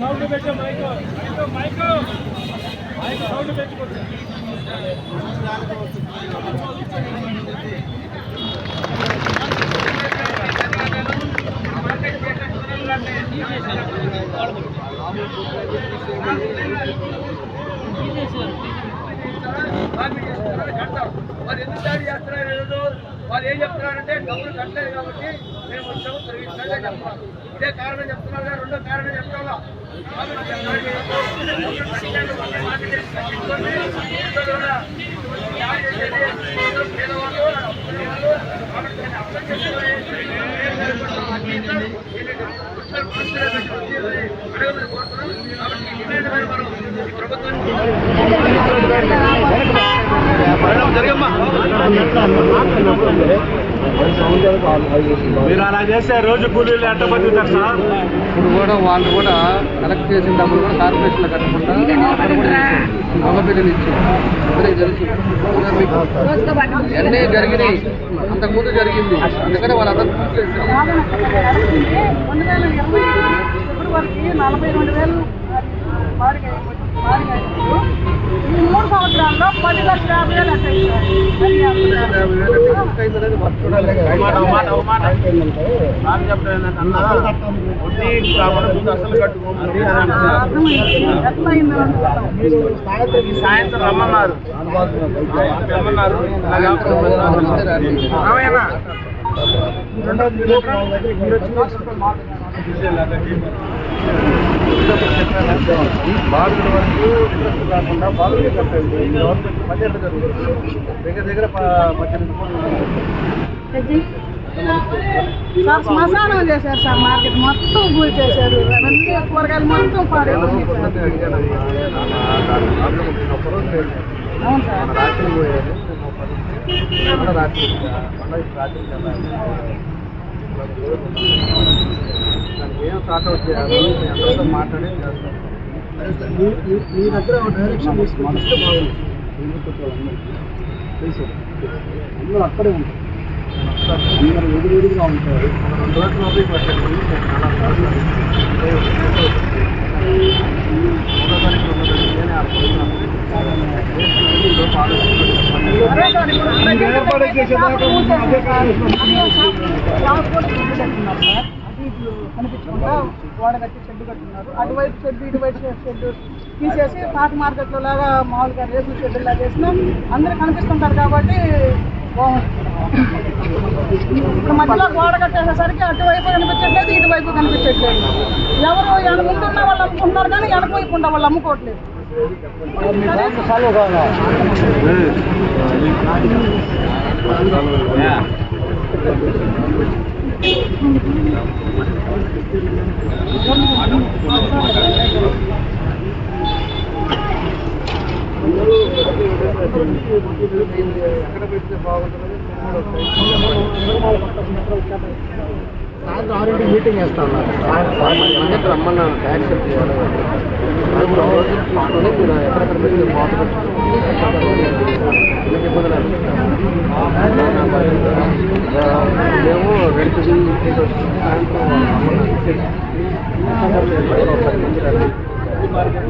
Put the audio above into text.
Sound పెట్టే mic mic mic sound పెట్టుకోండి మరి వాళ్ళు ఏం చెప్తున్నారంటే డబ్బులు కట్టలేదు కాబట్టి మేము వచ్చాము తొలగించాలి చెప్తున్నాం ఇదే కారణం చెప్తున్నారు రెండో కారణం చెప్తారా కాబట్టి అడగమని కోరుతున్నాం. కాబట్టి ఈ మీద మనం ఈ ప్రభుత్వానికి మీరు అలా చేస్తే రోజు కూలీలు ఎంత బతుకుతారు సార్? ఇప్పుడు కూడా వాళ్ళు కూడా కలెక్ట్ చేసిన డబ్బులు కూడా కార్పొరేషన్లో కట్టకుండా అక్కడ కూడా చేశారు. మగ పిల్లలు ఇచ్చారు. అందరికీ తెలుసు. ఇంకా మీకు అన్నీ జరిగినాయి అంతకుముందు జరిగింది. అందుకని వాళ్ళందరూ నలభై రెండు వేలు బాడిగ సాయంత్రం రమ్మన్నారు రమ్మన్నారు ఇలాగా అంతే బాధల వరకు కాకుండా బాధలు కట్టండి గవర్నమెంట్ పని ఎంత జరుగుతుంది దగ్గర దగ్గర సార్ శ్మశానం చేశారు సార్ మార్కెట్ మొత్తం కూల్ చేశారు. అన్ని కూరగాయలు మొత్తం పాడైపోయింది అవును సార్. రాత్రి పోయారు. రాత్రి రాత్రి దానికి ఏం సార్ట్ అవుట్ చేయాలి అందరితో మాట్లాడి చేస్తాం మీ దగ్గర డైరెక్షన్ ఇస్తే బాగుంది. తెలుసు అందరూ అక్కడే ఉంటారు. అందరూ ఎదురుగా ఉంటారు. రెండు రోజుల లోపలికి పెట్టండి చాలా సార్లు ఏర్పాటు చేసేదాకా ముందు అదే సార్. కనిపించకుండా గోడ కట్టి షెడ్ కట్టున్నారు. అటువైపు షెడ్ ఇటువైపు షెడ్ తీసేసి పాత మార్కెట్లో లాగా మామూలుగా రేపు షెడ్ లాగా చేసినా. అందరూ కనిపిస్తుంటారు కాబట్టి ఇప్పుడు మధ్యలో గోడ కట్టేసేసరికి అటువైపు కనిపించట్లేదు ఇటువైపు కనిపించట్లేదు. ఎవరు వెనక ముందున్న వాళ్ళు అమ్ముకుంటున్నారు కానీ వెనకవైపు వాళ్ళు అమ్ముకోవట్లేదు. ఎక్కడ బాగుంటుంది సాయంత్రం మీటింగ్ వేస్తాను సాయంత్రం రమ్మన్నాను యాక్సెప్ట్ చేయాలి. మీరు ఎక్కడెక్కడ పెడితే బాగుంటుంది మీకు ఇబ్బంది మేము రెండు సాయంత్రం Gracias.